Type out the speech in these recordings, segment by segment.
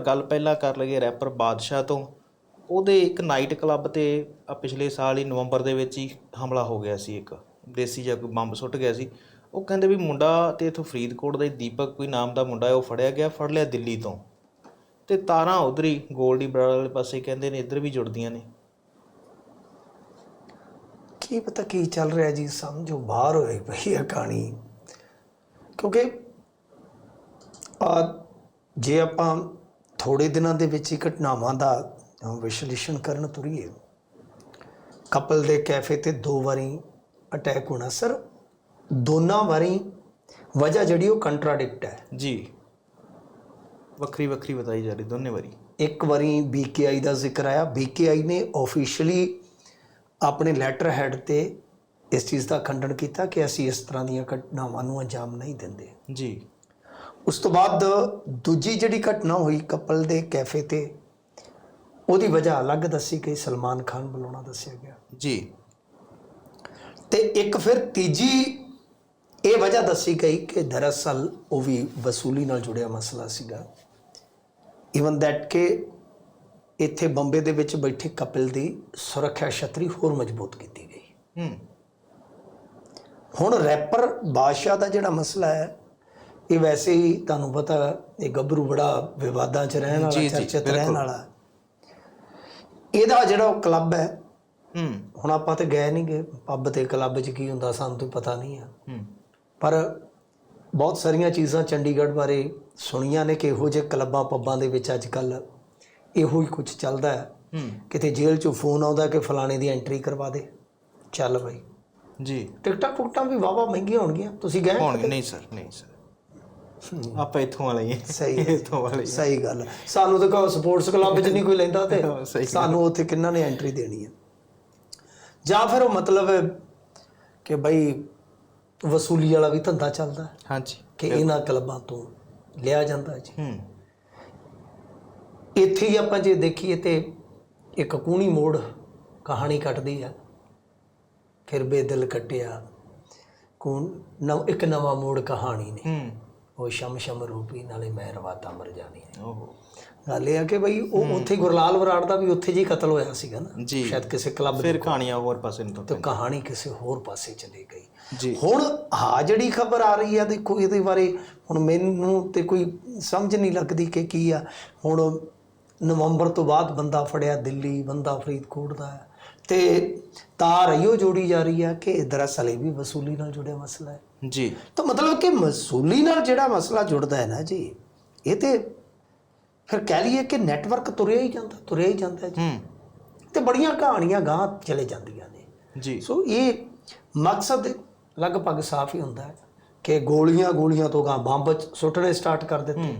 ਗੱਲ ਪਹਿਲਾਂ ਕਰ ਲਈਏ ਰੈਪਰ ਬਾਦਸ਼ਾਹ ਤੋਂ। ਉਹਦੇ ਇੱਕ ਨਾਈਟ ਕਲੱਬ ਤੇ ਪਿਛਲੇ ਸਾਲ ਹੀ ਨਵੰਬਰ ਦੇ ਵਿੱਚ ਹੀ ਹਮਲਾ ਹੋ ਗਿਆ ਸੀ ਇੱਕ। ਦੇਸੀ ਜਿਹਾ ਕੋਈ ਬੰਬ ਸੁੱਟ ਗਿਆ ਸੀ। ਉਹ ਕਹਿੰਦੇ ਵੀ ਮੁੰਡਾ ਤੇ ਇਥੋਂ ਫਰੀਦਕੋਟ ਦਾ ਦੀਪਕ ਕੋਈ ਨਾਮ ਦਾ ਮੁੰਡਾ ਉਹ ਫੜਿਆ ਗਿਆ, ਫੜ ਲਿਆ ਦਿੱਲੀ ਤੋਂ। ਤੇ ਤਾਰਾਂ ਉਧਰ ਹੀ ਗੋਲਡੀ ਬਰਾੜ ਵਾਲੇ ਪਾਸੇ ਕਹਿੰਦੇ ਨੇ ਇੱਧਰ ਵੀ ਜੁੜਦੀਆਂ ਨੇ। ਕੀ ਪਤਾ ਕੀ ਚੱਲ ਰਿਹਾ ਜੀ, ਸਮਝੋ ਬਾਹਰ ਹੋਏ ਪਈ ਹੈ ਕਹਾਣੀ। ਕਿਉਂਕਿ, ਆ ਜੇ ਆਪਾਂ ਥੋੜੇ ਦਿਨਾਂ ਦੇ ਵਿੱਚ ਹੀ ਘਟਨਾਵਾਂ ਦਾ ਵਿਸ਼ਲੇਸ਼ਣ ਕਰਨ ਤੁਰੀਏ। ਕਪਲ ਦੇ ਕੈਫੇ ਤੇ ਦੋ ਵਾਰੀ ਅਟੈਕ ਹੋਣਾ। ਸਰ ਦੋਨਾਂ ਵਾਰੀ ਵਜ੍ਹਾ ਜਿਹੜੀ ਉਹ ਕੰਟਰਾਡਿਕਟ ਹੈ। ਜੀ। ਵੱਖਰੀ ਵੱਖਰੀ ਬਤਾਈ ਜਾ ਰਹੀ ਦੋਨੇ ਵਾਰੀ। ਇੱਕ ਵਾਰੀ ਬੀਕੇਆਈ ਦਾ ਜ਼ਿਕਰ ਆਇਆ। ਬੀਕੇਆਈ ਨੇ ਆਫੀਸ਼ੀਅਲੀ ਆਪਣੇ ਲੈਟਰ ਹੈਡ ਤੇ ਇਸ ਚੀਜ਼ ਦਾ ਖੰਡਨ ਕੀਤਾ ਕਿ ਅਸੀਂ ਇਸ ਤਰ੍ਹਾਂ ਦੀਆਂ ਘਟਨਾਵਾਂ ਨੂੰ ਅੰਜਾਮ ਨਹੀਂ ਦਿੰਦੇ। ਜੀ। ਉਸ ਤੋਂ ਬਾਅਦ ਦੂਜੀ ਜਿਹੜੀ ਘਟਨਾ ਹੋਈ ਕਪਲ ਦੇ ਕੈਫੇ ਤੇ ਉਹਦੀ ਵਜ੍ਹਾ ਅਲੱਗ ਦੱਸੀ ਗਈ ਸਲਮਾਨ ਖਾਨ ਬੁਲਾਉਣਾ ਦੱਸਿਆ ਗਿਆ। ਜੀ। ਤੇ ਇੱਕ ਫਿਰ ਤੀਜੀ ਇਹ ਵਜ੍ਹਾ ਦੱਸੀ ਗਈ ਕਿ ਦਰਅਸਲ ਉਹ ਵੀ ਵਸੂਲੀ ਨਾਲ ਜੁੜਿਆ ਮਸਲਾ ਸੀਗਾ। ਇਵਨ ਦੈਟ ਕਿ ਇੱਥੇ ਬੰਬੇ ਦੇ ਵਿੱਚ ਬੈਠੇ ਕਪਲ ਦੀ ਸੁਰੱਖਿਆ ਛਤਰੀ ਹੋਰ ਮਜ਼ਬੂਤ ਕੀਤੀ ਗਈ। ਹੂੰ। ਹੁਣ ਰੈਪਰ ਬਾਦਸ਼ਾਹ ਦਾ ਜਿਹੜਾ ਮਸਲਾ ਹੈ ਇਹ ਵੈਸੇ ਹੀ ਤੁਹਾਨੂੰ ਪਤਾ ਇਹ ਗੱਭਰੂ ਬੜਾ ਵਿਵਾਦਾਂ 'ਚ ਰਹਿਣ ਵਾਲਾ ਚਰਚਿਤ ਰਹਿਣ। ਵਾਲਾ। ਇਹਦਾ ਜਿਹੜਾ ਕਲੱਬ ਹੈ ਹੂੰ। ਹੁਣ ਆਪਾਂ ਤੇ ਗਏ ਨਹੀਂ ਗਏ ਪੱਬ ਤੇ ਕਲੱਬ 'ਚ ਕੀ ਹੁੰਦਾ ਸਾਨੂੰ ਤਾਂ ਪਤਾ ਨਹੀਂ ਆ। ਹੂੰ। ਪਰ ਬਹੁਤ ਸਾਰੀਆਂ ਚੀਜ਼ਾਂ ਚੰਡੀਗੜ੍ਹ ਬਾਰੇ ਸੁਣੀਆਂ ਨੇ ਕਿ ਇਹੋ ਜਿਹੇ ਕਲੱਬਾਂ ਪੱਬਾਂ ਦੇ ਵਿੱਚ ਅੱਜ ਕੱਲ ਇਹੋ ਹੀ ਕੁਝ ਚੱਲਦਾ ਹੈ। ਹੂੰ। ਕਿਤੇ ਜੇਲ੍ਹ 'ਚੋਂ ਫੋਨ ਆਉਂਦਾ ਕਿ ਫਲਾਣੇ ਦੀ ਐਂਟਰੀ ਕਰਵਾ ਦੇ। ਚੱਲ ਬਈ। ਜੀ। ਟਿਕਟਾਂ ਟੁਕਟਾਂ ਵੀ ਵਾਵਾ ਮਹਿੰਗੀਆਂ ਹੋਣਗੀਆਂ। ਤੁਸੀਂ ਗਏ ਨਹੀਂ ਸਰ ਨਹੀਂ ਸਰ ਆਪਾਂ ਇੱਥੋਂ ਵਾਲੇ ਹੀ। ਸਹੀ ਹੈ। ਇੱਥੋਂ ਵਾਲੇ। ਸਹੀ ਗੱਲ। ਸਾਨੂੰ ਤਾਂ ਕਹੋ ਸਪੋਰਟਸ ਕਲੱਬ 'ਚ ਨਹੀਂ ਕੋਈ ਲੈਂਦਾ ਤੇ। ਸਾਨੂੰ ਉੱਥੇ ਕਿੰਨਾ ਨੇ ਐਂਟਰੀ ਦੇਣੀ ਹੈ ਜਾਂ ਫਿਰ ਉਹ ਮਤਲਬ ਕਿ ਬਈ ਵਸੂਲੀ ਵਾਲਾ ਵੀ ਧੰਦਾ ਚੱਲਦਾ ਹਾਂਜੀ ਕਿ ਇਹਨਾਂ ਕਲੱਬਾਂ ਤੋਂ ਲਿਆ ਜਾਂਦਾ ਜੀ ਹੂੰ ਇੱਥੇ ਹੀ ਆਪਾਂ ਜੇ ਦੇਖੀਏ ਤੇ ਇੱਕ ਕੂਣੀ ਮੋੜ ਕਹਾਣੀ ਕੱਟਦੀ ਆ ਫਿਰ ਬੇਦਿਲ ਕੱਟਿਆ ਕੂਣ ਨਵ ਇੱਕ ਨਵਾਂ ਮੋੜ ਕਹਾਣੀ ਨੇ ਹੂੰ ਉਹ ਸ਼ਮ ਸ਼ਮ ਰੂਪੀ ਨਾਲੇ ਮੈਂ ਰਵਾਤਾ ਮਰ ਜਾਣੀ ਹੈ। ਓਹੋ। ਗੱਲ ਇਹ ਆ ਕਿ ਬਈ ਉਹ ਉੱਥੇ ਗੁਰਲਾਲ ਬਰਾੜ ਦਾ ਵੀ ਉੱਥੇ ਜੀ ਕਤਲ ਹੋਇਆ ਸੀਗਾ ਨਾ। ਸ਼ਾਇਦ ਕਿਸੇ ਕਲੱਬ ਫਿਰ ਕਹਾਣੀਆਂ ਹੋਰ ਪਾਸੇ ਨੂੰ ਤੇ ਕਹਾਣੀ ਕਿਸੇ ਹੋਰ ਪਾਸੇ ਚਲੀ ਗਈ। ਹੁਣ ਆ ਜਿਹੜੀ ਖਬਰ ਆ ਰਹੀ ਆ ਦੇਖੋ ਇਹਦੇ ਬਾਰੇ ਹੁਣ ਮੈਨੂੰ ਤੇ ਕੋਈ ਸਮਝ ਨਹੀਂ ਲੱਗਦੀ ਕਿ ਕੀ ਆ। ਹੁਣ ਨਵੰਬਰ ਤੋਂ ਬਾਅਦ ਬੰਦਾ ਫੜਿਆ ਦਿੱਲੀ ਬੰਦਾ ਫਰੀਦਕੋਟ ਦਾ। ਹੈ ਤੇ ਤਾਰ ਇਹੋ ਜੋੜੀ ਜਾ ਰਹੀ ਆ ਕਿ ਦਰਅਸਲ ਇਹ ਵੀ ਵਸੂਲੀ ਨਾਲ ਜੁੜਿਆ ਮਸਲਾ ਹੈ। ਜੀ। ਤਾਂ ਮਤਲਬ ਕਿ ਵਸੂਲੀ ਨਾਲ ਜਿਹੜਾ ਮਸਲਾ ਜੁੜਦਾ ਹੈ ਨਾ ਜੀ ਇਹ ਤੇ ਫਿਰ ਕਹਿ ਲਈਏ ਕਿ ਨੈਟਵਰਕ ਤੁਰਿਆ ਹੀ ਜਾਂਦਾ ਤੁਰਿਆ ਹੀ ਜਾਂਦਾ ਜੀ। ਹੂੰ। ਤੇ ਬੜੀਆਂ ਕਹਾਣੀਆਂ ਗਾਂ ਚਲੇ ਜਾਂਦੀਆਂ ਨੇ। ਜੀ। ਸੋ ਇਹ ਮਕਸਦ ਲਗਭਗ ਸਾਫ਼ ਹੀ ਹੁੰਦਾ ਹੈ ਕਿ ਗੋਲੀਆਂ ਗੋਲੀਆਂ ਤੋਂ ਗਾਂ ਬੰਬ ਸੁੱਟਣੇ ਸਟਾਰਟ ਕਰ ਦਿੱਤੇ। ਹੂੰ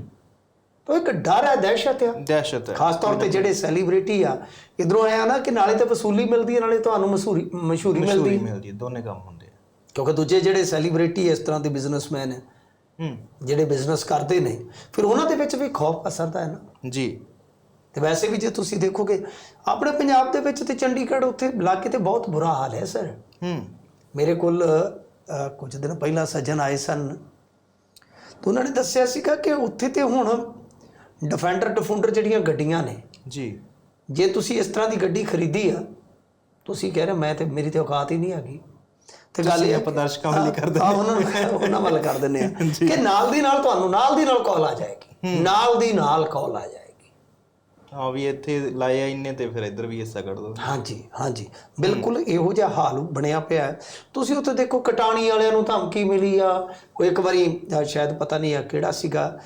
ਤਾਂ ਇੱਕ ਡਰ ਹੈ ਦਹਿਸ਼ਤ ਆ। ਦਹਿਸ਼ਤ ਹੈ। ਖਾਸ ਤੌਰ ਤੇ ਜਿਹੜੇ ਸੈਲੀਬ੍ਰਿਟੀ ਆ ਇਧਰੋਂ ਆਇਆ ਨਾ ਕਿ ਨਾਲੇ ਤੇ ਵਸੂਲੀ ਮਿਲਦੀ ਹੈ ਨਾਲੇ ਤੁਹਾਨੂੰ ਮਸ਼ਹੂਰੀ ਮਸ਼ਹੂਰੀ ਮਿਲਦੀ। ਹੈ ਮਿਲਦੀ ਹੈ ਦੋਨੇ ਕੰਮ ਹੁੰਦੇ ਆ। ਕਿਉਂਕਿ ਦੂਜੇ ਜਿਹੜੇ ਸੈਲੀਬ੍ਰਿਟੀ ਇਸ ਤਰ੍ਹਾਂ ਦੇ ਬਿਜ਼ਨਸਮੈਨ ਹੈ ਹੂੰ। ਜਿਹੜੇ ਬਿਜ਼ਨਸ ਕਰਦੇ ਨੇ ਫਿਰ ਉਹਨਾਂ ਦੇ ਵਿੱਚ ਵੀ ਖੌਫ ਅਸਰਦਾ ਹੈ ਨਾ। ਜੀ। ਤੇ ਵੈਸੇ ਵੀ ਜੇ ਤੁਸੀਂ ਦੇਖੋਗੇ ਆਪਣੇ ਪੰਜਾਬ ਦੇ ਵਿੱਚ ਤੇ ਚੰਡੀਗੜ੍ਹ ਉੱਥੇ ਇਲਾਕੇ ਤੇ ਬਹੁਤ ਬੁਰਾ ਹਾਲ ਹੈ ਸਰ। ਹੂੰ। ਮੇਰੇ ਕੋਲ ਕੁਝ ਦਿਨ ਪਹਿਲਾਂ ਸੱਜਣ ਆਏ ਸਨ। ਤਾਂ ਉਹਨਾਂ ਨੇ ਦੱਸਿਆ ਸੀਗਾ ਕਿ ਉੱਥੇ ਤੇ ਹੁਣ ਡਿਫੈਂਡਰ ਡਿਫੁੰਡਰ ਜਿਹੜੀਆਂ ਗੱਡੀਆਂ ਨੇ ਜੀ। ਜੇ ਤੁਸੀਂ ਇਸ ਤਰ੍ਹਾਂ ਦੀ ਗੱਡੀ ਖਰੀਦੀ ਆ ਤੁਸੀਂ ਕਹਿ ਰਹੇ ਮੈਂ ਤੇ ਮੇਰੀ ਤੇ ਔਕਾਤ ਹੀ ਨਹੀਂ ਹੈਗੀ। ਤੇ ਗੱਲ ਇਹ ਆ ਆਪਾਂ ਦਰਸ਼ਕਾਂ ਵੱਲ ਕਰ ਹਾਂ, ਉਹਨਾਂ ਨੂੰ ਉਹਨਾਂ ਵੱਲ ਕਰ ਦਿੰਦੇ ਆ ਕਿ ਨਾਲ ਦੀ ਨਾਲ ਤੁਹਾਨੂੰ ਨਾਲ ਦੀ ਨਾਲ ਕਾਲ ਆ ਜਾਏਗੀ। ਨਾਲ ਦੀ ਨਾਲ ਕਾਲ ਆ ਜਾਏਗੀ। ਹਾਂ ਵੀ ਇੱਥੇ ਲਾਇਆ ਇੰਨੇ ਤੇ ਫਿਰ ਇੱਧਰ ਵੀ ਹਿੱਸਾ ਕੱਢ ਦੋ ਹਾਂਜੀ ਹਾਂਜੀ। ਬਿਲਕੁਲ ਇਹੋ ਜਿਹਾ ਹਾਲ ਬਣਿਆ ਪਿਆ। ਤੁਸੀਂ ਉੱਥੇ ਦੇਖੋ ਕਟਾਣੀ ਵਾਲਿਆਂ ਨੂੰ ਧਮਕੀ ਮਿਲੀ ਆ। ਕੋਈ ਇੱਕ ਵਾਰੀ ਸ਼ਾਇਦ ਪਤਾ ਨਹੀਂ ਆ ਕਿਹੜਾ ਸੀਗਾ।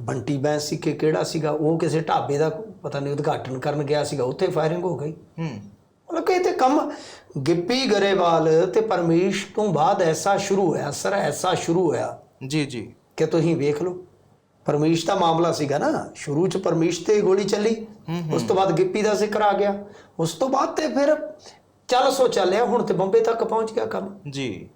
ਬੰਟੀ ਬੈਂਸ ਸੀ ਕਿ ਕਿਹੜਾ ਸੀਗਾ? ਉਹ ਕਿਸੇ ਢਾਬੇ ਦਾ ਪਤਾ ਨਹੀਂ ਉਦਘਾਟਨ ਕਰਨ ਗਿਆ ਸੀਗਾ ਉੱਥੇ ਫਾਇਰਿੰਗ ਹੋ ਗਈ। ਹੂੰ। ਮਤਲਬ ਕਿ ਇਹ ਤੇ ਕੰਮ ਗਿੱਪੀ ਗਰੇਵਾਲ ਤੇ ਪਰਮੇਸ਼ ਤੋਂ ਬਾਅਦ ਐਸਾ ਸ਼ੁਰੂ ਹੋਇਆ ਸਰ ਐਸਾ ਸ਼ੁਰੂ ਹੋਇਆ। ਜੀ ਜੀ। ਕਿ ਤੁਸੀਂ ਵੇਖ ਲਓ ਪਰਮੇਸ਼ ਦਾ ਮਾਮਲਾ ਸੀਗਾ ਨਾ ਸ਼ੁਰੂ ਚ ਪਰਮੇਸ਼ ਤੇ ਗੋਲੀ ਚੱਲੀ ਉਸ ਤੋਂ ਬਾਅਦ ਗਿੱਪੀ ਦਾ ਜ਼ਿਕਰ ਆ ਗਿਆ। ਉਸ ਤੋਂ ਬਾਅਦ ਤੇ ਫਿਰ ਚੱਲ ਸੋ ਚੱਲਿਆ ਹੁਣ ਤੇ ਬੰਬੇ ਤੱਕ ਪਹੁੰਚ ਗਿਆ ਕੰਮ। ਜੀ।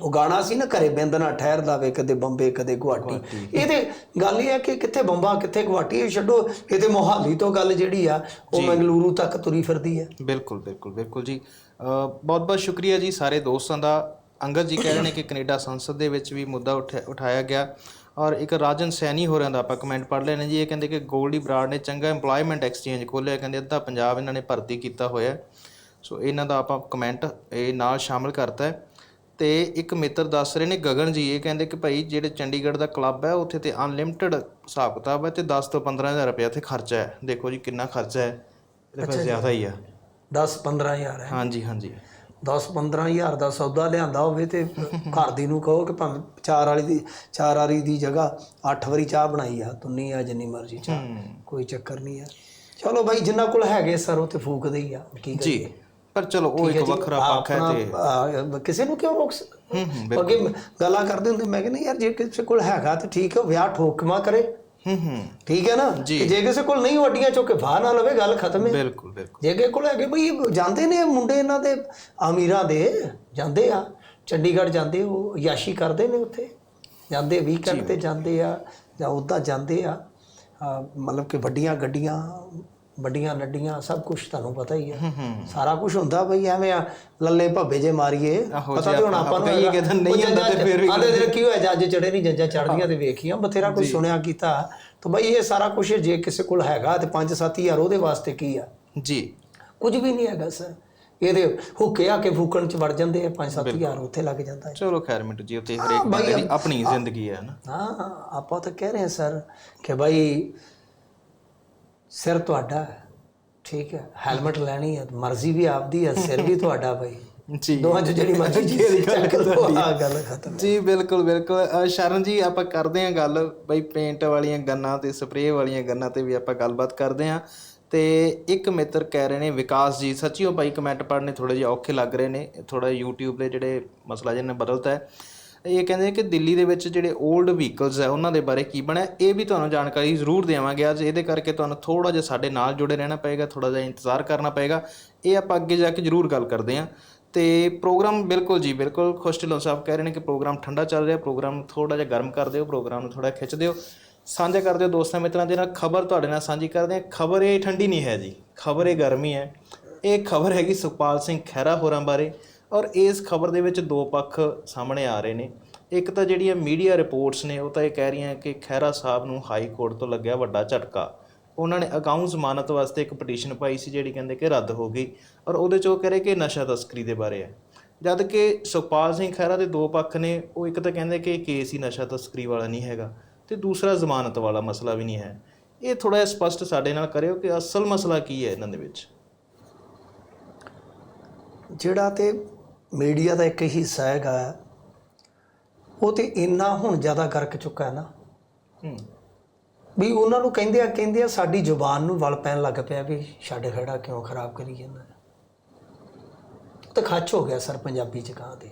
ਉਹ ਗਾਣਾ ਸੀ ਨਾ ਘਰੇ ਬਿੰਦਨਾ ਠਹਿਰਦਾ ਵੇ ਕਦੇ ਬੰਬੇ ਕਦੇ ਗੁਹਾਟੀ। ਇਹ ਤੇ ਗੱਲ ਇਹ ਹੈ ਕਿ ਕਿੱਥੇ ਬੰਬਾ ਕਿੱਥੇ ਗੁਹਾਟੀ ਇਹ ਛੱਡੋ ਇਹ ਤੇ ਮੋਹਾਲੀ ਤੋਂ ਗੱਲ ਜਿਹੜੀ ਆ ਉਹ ਮੰਗਲੁਰੂ ਤੱਕ ਤੁਰੀ ਫਿਰਦੀ ਹੈ ਬਿਲਕੁਲ ਬਿਲਕੁਲ ਬਿਲਕੁਲ ਜੀ। ਬਹੁਤ ਬਹੁਤ ਸ਼ੁਕਰੀਆ ਜੀ ਸਾਰੇ ਦੋਸਤਾਂ ਦਾ। ਅੰਗਦ ਜੀ ਕਹਿ ਰਹੇ ਨੇ ਕਿ ਕੈਨੇਡਾ ਸੰਸਦ ਦੇ ਵਿੱਚ ਵੀ ਮੁੱਦਾ ਉਠਾਇਆ ਗਿਆ। ਔਰ ਇੱਕ ਰਾਜਨ ਸੈਣੀ ਹੋਰਾਂ ਦਾ ਆਪਾਂ ਕਮੈਂਟ ਪੜ੍ਹ ਲੈਣੇ ਜੀ। ਇਹ ਕਹਿੰਦੇ ਕਿ ਗੋਲਡੀ ਬਰਾੜ ਨੇ ਚੰਗਾ EMPLOYMENT ਐਕਸਚੇਂਜ ਖੋਲ੍ਹਿਆ। ਕਹਿੰਦੇ ਅੱਧਾ ਪੰਜਾਬ ਇਹਨਾਂ ਨੇ ਭਰਤੀ ਕੀਤਾ ਹੋਇਆ। ਸੋ ਇਹਨਾਂ ਦਾ ਆਪਾਂ ਕਮੈਂਟ ਇਹ ਨਾਲ ਸ਼ਾਮਲ ਕਰਤਾ ਹੈ। ਤੇ ਇੱਕ ਮਿੱਤਰ ਦੱਸ ਰਹੇ ਨੇ ਗਗਨ ਜੀ ਇਹ ਕਹਿੰਦੇ ਕਿ ਭਾਈ ਜਿਹੜੇ ਚੰਡੀਗੜ੍ਹ ਦਾ ਕਲੱਬ ਹੈ ਉੱਥੇ ਤੇ ਅਨਲਿਮਟਿਡ ਹਿਸਾਬ ਕਿਤਾਬ ਹੈ ਤੇ 10 ਤੋਂ 15000 ਰੁਪਏ ਤੇ ਖਰਚਾ ਹੈ। ਦੇਖੋ ਜੀ ਕਿੰਨਾ ਖਰਚਾ ਹੈ ਇਹ ਤਾਂ ਫਿਰ ਜ਼ਿਆਦਾ ਹੀ ਆ। 10 15000 ਹੈ। ਹਾਂਜੀ ਹਾਂਜੀ। 10 15000 ਦਾ ਸੌਦਾ ਲਿਆਂਦਾ ਹੋਵੇ ਤੇ ਘਰ ਦੀ ਨੂੰ ਕਹੋ ਕਿ ਭਾਵੇਂ ਚਾਰ ਵਾਲੀ ਦੀ ਚਾਰ ਵਾਲੀ ਦੀ ਜਗ੍ਹਾ 8 ਵਾਰੀ ਚਾਹ ਬਣਾਈ ਆ ਤੁੰਨੀ ਆ ਜਿੰਨੀ ਮਰਜ਼ੀ ਚਾਹ। ਕੋਈ ਚੱਕਰ ਨਹੀਂ ਆ। ਚਲੋ ਭਾਈ ਜਿੰਨਾ ਕੋਲ ਹੈਗੇ ਸਰ ਉਹ ਤੇ ਫੂਕਦੇ ਹੀ ਆ। ਕੀ ਕਰੀਏ? ਜੀ ਪਰ ਚਲੋ ਉਹ ਇੱਕ ਵੱਖਰਾ ਪੱਖ ਹੈ ਤੇ ਕਿਸੇ ਨੂੰ ਕਿਉਂ ਰੋਕ ਸ- ਹੂੰ ਹੂੰ ਅੱਗੇ ਗੱਲਾਂ ਕਰਦੇ ਹੁੰਦੇ ਮੈਂ ਕਹਿੰਦਾ ਯਾਰ ਜੇ ਕਿਸੇ ਕੋਲ ਹੈਗਾ ਤੇ ਠੀਕ ਹੈ ਵਿਆਹ ਠੋਕਮਾ ਕਰੇ। ਹੂੰ ਹੂੰ। ਠੀਕ ਹੈ ਨਾ? ਜੀ। ਕਿ ਜੇ ਕਿਸੇ ਕੋਲ ਨਹੀਂ ਵੱਡੀਆਂ ਚੁੱਕ ਕੇ ਨਾ ਲਵੇ ਗੱਲ ਖਤਮ ਹੈ। ਬਿਲਕੁਲ ਬਿਲਕੁਲ। ਜੇ ਕਿਸੇ ਕੋਲ ਹੈਗੇ ਬਈ ਜਾਂਦੇ ਨੇ ਮੁੰਡੇ ਇਹਨਾਂ ਦੇ ਅਮੀਰਾਂ ਦੇ ਜਾਂਦੇ ਆ। ਚੰਡੀਗੜ੍ਹ ਜਾਂਦੇ ਉਹ ਯਾਸ਼ੀ ਕਰਦੇ ਨੇ ਉੱਥੇ। ਜਾਂਦੇ ਵੀਕਐਂਡ ਤੇ ਜਾਂਦੇ ਆ ਜਾਂ ਉੱਦਾਂ ਜਾਂਦੇ ਆ, ਮਤਲਬ ਕਿ ਵੱਡੀਆਂ ਗੱਡੀਆਂ ਵੱਡੀਆਂ ਨੱਡੀਆਂ ਸਭ ਕੁਝ ਤੁਹਾਨੂੰ ਪਤਾ ਹੀ ਹੈ। ਸਾਰਾ ਕੁਝ ਹੁੰਦਾ ਬਈ ਐਵੇਂ ਆ ਲੱਲੇ ਭੱਬੇ ਜੇ ਮਾਰੀਏ ਪਤਾ ਤੇ ਹੁਣ ਆਪਾਂ- ਨੂੰ ਕਹੀਏ ਕਿ। ਨਹੀਂ ਹੁੰਦਾ ਤੇ ਫਿਰ ਵੀ ਆਂਦੇ ਦਿਨ ਕੀ ਹੋਇਆ ਜੱਜ ਚੜੇ ਨਹੀਂ ਜੱਜਾਂ ਚੜਦੀਆਂ ਤੇ ਵੇਖੀਆਂ ਬਥੇਰਾ ਕੁਝ ਸੁਣਿਆ ਕੀਤਾ। ਤਾਂ ਬਈ ਇਹ ਸਾਰਾ ਕੁਝ ਜੇ ਕਿਸੇ ਕੋਲ ਹੈਗਾ ਤੇ 5-7000 ਉਹਦੇ ਵਾਸਤੇ ਕੀ ਆ? ਜੀ। ਕੁਝ ਵੀ ਨਹੀਂ ਹੈਗਾ ਸਰ। ਇਹਦੇ ਹੁੱਕੇ ਆ ਕੇ ਫੂਕਣ ਚ ਵੜ ਜਾਂਦੇ ਆ 5-7000 ਉੱਥੇ ਲੱਗ ਜਾਂਦਾ ਹੈ। ਚਲੋ ਖੈਰ ਮਿੰਟੂ ਜੀ ਉੱਤੇ ਹਰੇਕ ਬੰਦੇ ਦੀ ਆਪਣੀ ਜ਼ਿੰਦਗੀ ਹੈ ਨਾ। ਹਾਂ ਆਪਾਂ ਤਾਂ ਕਹਿ ਰਹੇ ਹਾਂ ਸਰ ਕਿ ਭਾਈ ਸਿਰ ਤੁਹਾਡਾ ਹੈ, ਠੀਕ ਹੈ ਹੈਲਮਟ ਲੈਣੀ ਹੈ ਮਰਜ਼ੀ ਵੀ ਆਪਦੀ ਹੈ ਸਿਰ ਵੀ ਤੁਹਾਡਾ ਭਾਈ ਜੀ। ਦੋਹਾਂ ਚ ਜਿਹੜੀ ਮਰਜ਼ੀ ਚੱਕ ਦੋ ਆ ਗੱਲ ਖਤਮ ਜੀ ਬਿਲਕੁਲ ਬਿਲਕੁਲ। ਸ਼ਰਨ ਜੀ ਆਪਾਂ ਕਰਦੇ ਹਾਂ ਗੱਲ। ਬਈ ਪੇਂਟ ਵਾਲੀਆਂ ਗੰਨਾਂ ਤੇ ਸਪਰੇਅ ਵਾਲੀਆਂ ਗੰਨਾਂ ਤੇ ਵੀ ਆਪਾਂ ਗੱਲਬਾਤ ਕਰਦੇ ਹਾਂ। ਤੇ ਇੱਕ ਮਿੱਤਰ ਕਹਿ ਰਹੇ ਨੇ ਵਿਕਾਸ ਜੀ ਸੱਚੀਓ ਭਾਈ ਕਮੈਂਟ ਪੜ੍ਹਨੇ ਥੋੜੇ ਜਿਹਾ ਔਖੇ ਲੱਗ ਰਹੇ ਨੇ। ਥੋੜਾ YouTube ਦੇ ਜਿਹੜੇ ਮਸਲਾ ਜਿਹਨੇ ਬਦਲਤਾ ਹੈ। ਇਹ ਕਹਿੰਦੇ ਕਿ ਦਿੱਲੀ ਦੇ ਵਿੱਚ ਜਿਹੜੇ 올ਡ ਵਹੀਕਲਸ ਹੈ, ਉਹਨਾਂ ਦੇ ਬਾਰੇ ਕੀ ਬਣਿਆ? ਇਹ ਵੀ ਤੁਹਾਨੂੰ ਜਾਣਕਾਰੀ ਜ਼ਰੂਰ ਦੇਵਾਂਗੇ ਅੱਜ। ਇਹਦੇ ਕਰਕੇ ਤੁਹਾਨੂੰ ਥੋੜਾ ਜਿਹਾ ਸਾਡੇ ਨਾਲ ਜੁੜੇ ਰਹਿਣਾ ਪਏਗਾ ਥੋੜਾ ਜਿਹਾ ਇੰਤਜ਼ਾਰ ਕਰਨਾ ਪਏਗਾ। ਇਹ ਆਪਾਂ ਅੱਗੇ ਜਾ ਕੇ ਜ਼ਰੂਰ ਗੱਲ ਕਰਦੇ ਹਾਂ। ਤੇ ਪ੍ਰੋਗਰਾਮ ਬਿਲਕੁਲ ਜੀ ਬਿਲਕੁਲ ਖੁਸ਼ ਢਿੱਲੋਂ ਸਾਹਿਬ ਕਹਿ ਰਹੇ ਨੇ ਕਿ ਪ੍ਰੋਗਰਾਮ ਠੰਡਾ ਚੱਲ ਰਿਹਾ, ਪ੍ਰੋਗਰਾਮ ਥੋੜਾ ਜਿਹਾ ਗਰਮ ਕਰ ਦਿਓ, ਪ੍ਰੋਗਰਾਮ ਨੂੰ ਥੋੜਾ ਖਿੱਚ ਦਿਓ। ਸਾਂਝਾ ਕਰ ਦਿਓ ਦੋਸਤਾਂ ਮਿੱਤਰਾਂ ਦੇ ਨਾਲ। ਖਬਰ ਤੁਹਾਡੇ ਨਾਲ ਸਾਂਝੀ ਕਰਦੇ ਹਾਂ। ਖਬਰ ਇਹ ਠੰਡੀ ਨਹੀਂ ਹੈ ਜੀ। ਖਬਰ ਇਹ ਗਰਮੀ ਹੈ। ਇਹ ਖਬਰ ਹੈਗੀ ਸੁਖਪਾਲ ਸਿੰਘ ਖਹਿਰਾ ਹੋਰਾਂ ਬਾਰੇ। ਔਰ ਇਸ ਖਬਰ ਦੇ ਵਿੱਚ ਦੋ ਪੱਖ ਸਾਹਮਣੇ ਆ ਰਹੇ ਨੇ। ਇੱਕ ਤਾਂ ਜਿਹੜੀਆਂ ਮੀਡੀਆ ਰਿਪੋਰਟਸ ਨੇ, ਉਹ ਤਾਂ ਇਹ ਕਹਿ ਰਹੀਆਂ ਕਿ ਖਹਿਰਾ ਸਾਹਿਬ ਨੂੰ ਹਾਈ ਕੋਰਟ ਤੋਂ ਲੱਗਿਆ ਵੱਡਾ ਝਟਕਾ। ਉਹਨਾਂ ਨੇ ਅਕਾਊਂਟ ਜ਼ਮਾਨਤ ਵਾਸਤੇ ਇੱਕ ਪਟੀਸ਼ਨ ਪਾਈ ਸੀ, ਜਿਹੜੀ ਕਹਿੰਦੇ ਕਿ ਰੱਦ ਹੋ ਗਈ ਔਰ ਉਹਦੇ 'ਚ ਉਹ ਕਹਿ ਰਹੇ ਕਿ ਨਸ਼ਾ ਤਸਕਰੀ ਦੇ ਬਾਰੇ ਹੈ। ਜਦ ਕਿ ਸੁਖਪਾਲ ਸਿੰਘ ਖਹਿਰਾ ਦੇ ਦੋ ਪੱਖ ਨੇ, ਉਹ ਇੱਕ ਤਾਂ ਕਹਿੰਦੇ ਕਿ ਕੇਸ ਹੀ ਨਸ਼ਾ ਤਸਕਰੀ ਵਾਲਾ ਨਹੀਂ ਹੈਗਾ ਤੇ ਦੂਸਰਾ ਜ਼ਮਾਨਤ ਵਾਲਾ ਮਸਲਾ ਵੀ ਨਹੀਂ ਹੈ। ਇਹ ਥੋੜਾ ਜਿਹਾ ਸਪਸ਼ਟ ਸਾਡੇ ਨਾਲ ਕਰਿਓ ਕਿ ਅਸਲ ਮਸਲਾ ਕੀ ਹੈ ਇਹਨਾਂ ਦੇ ਵਿੱਚ। ਜਿਹੜਾ ਤੇ ਮੀਡੀਆ ਦਾ ਇੱਕ ਹਿੱਸਾ ਹੈਗਾ ਉਹ ਤੇ ਇੰਨਾ ਹੁਣ ਜ਼ਿਆਦਾ ਗਰਕ ਚੁੱਕਾ ਹੈ ਨਾ। ਹੂੰ। ਵੀ ਉਹਨਾਂ ਨੂੰ ਕਹਿੰਦੇ ਆ ਕਹਿੰਦੇ ਆ ਸਾਡੀ ਜ਼ੁਬਾਨ ਨੂੰ ਵਲ ਪੈਣ ਲੱਗ ਪਿਆ ਵੀ ਛੱਡ ਖੜਾ ਕਿਉਂ ਖਰਾਬ ਕਰੀ ਜਾਂਦਾ। ਤੇ ਖੱਚ ਹੋ ਗਿਆ ਸਰ ਪੰਜਾਬੀ ਚ ਕਹਾਂ ਤੇ।